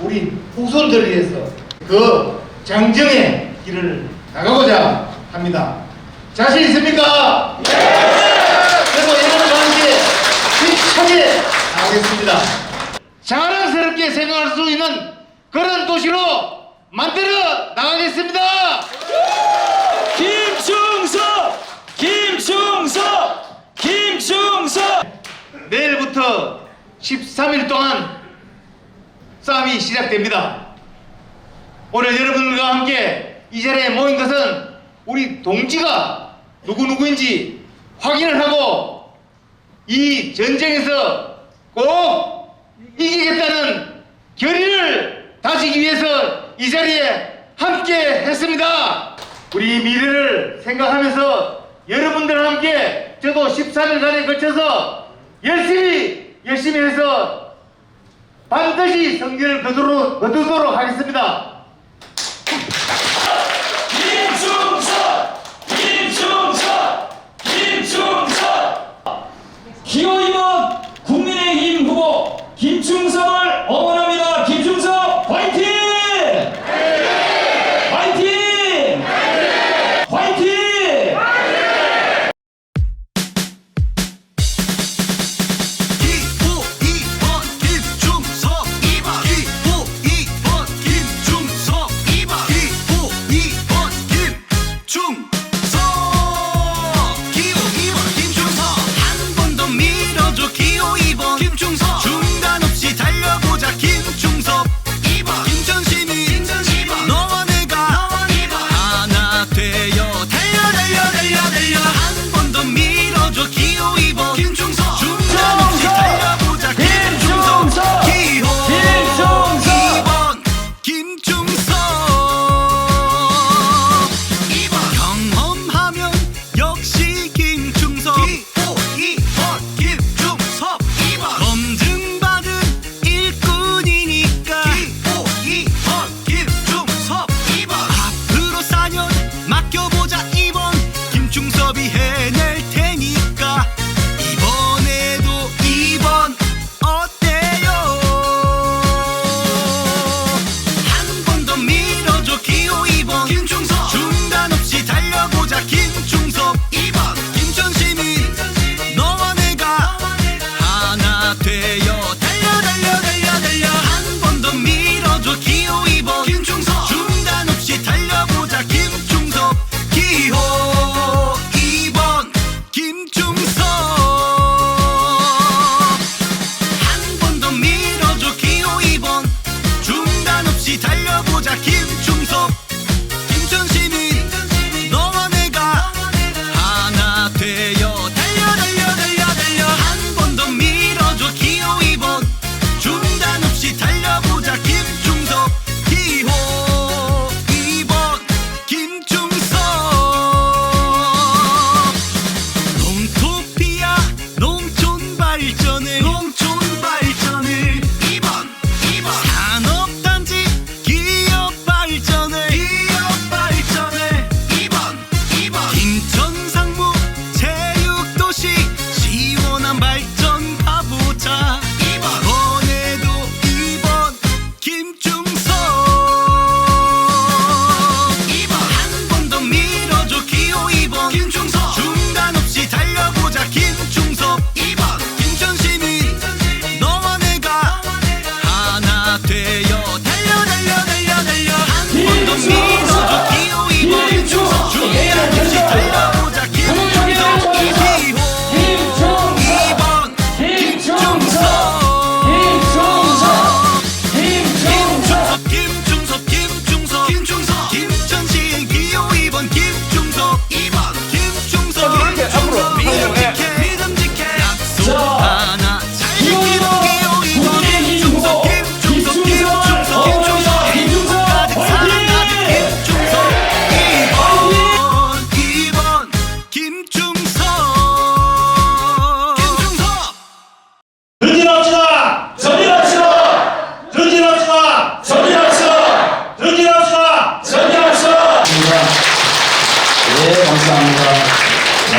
우리 후손들을 위해서 그 장정의 길을 나가고자 합니다. 자신 있습니까? 네! 그리고 여러분과 함께 힘차게 나가겠습니다. 자랑스럽게 생각할 수 있는 그런 도시로 만들어 나가겠습니다. 김충석! 김충석! 김충석! 내일부터 13일 동안 싸움이 시작됩니다. 오늘 여러분들과 함께 이 자리에 모인 것은 우리 동지가 누구누구인지 확인을 하고 이 전쟁에서 꼭 이기겠다는 결의를 다지기 위해서 이 자리에 함께 했습니다. 우리 미래를 생각하면서 여러분들과 함께 저도 13일간에 걸쳐서 열심히 열심히 해서 반드시 성결을 거두도록, 거두도록 하겠습니다. 김충석! 김충석! 김충석! 기호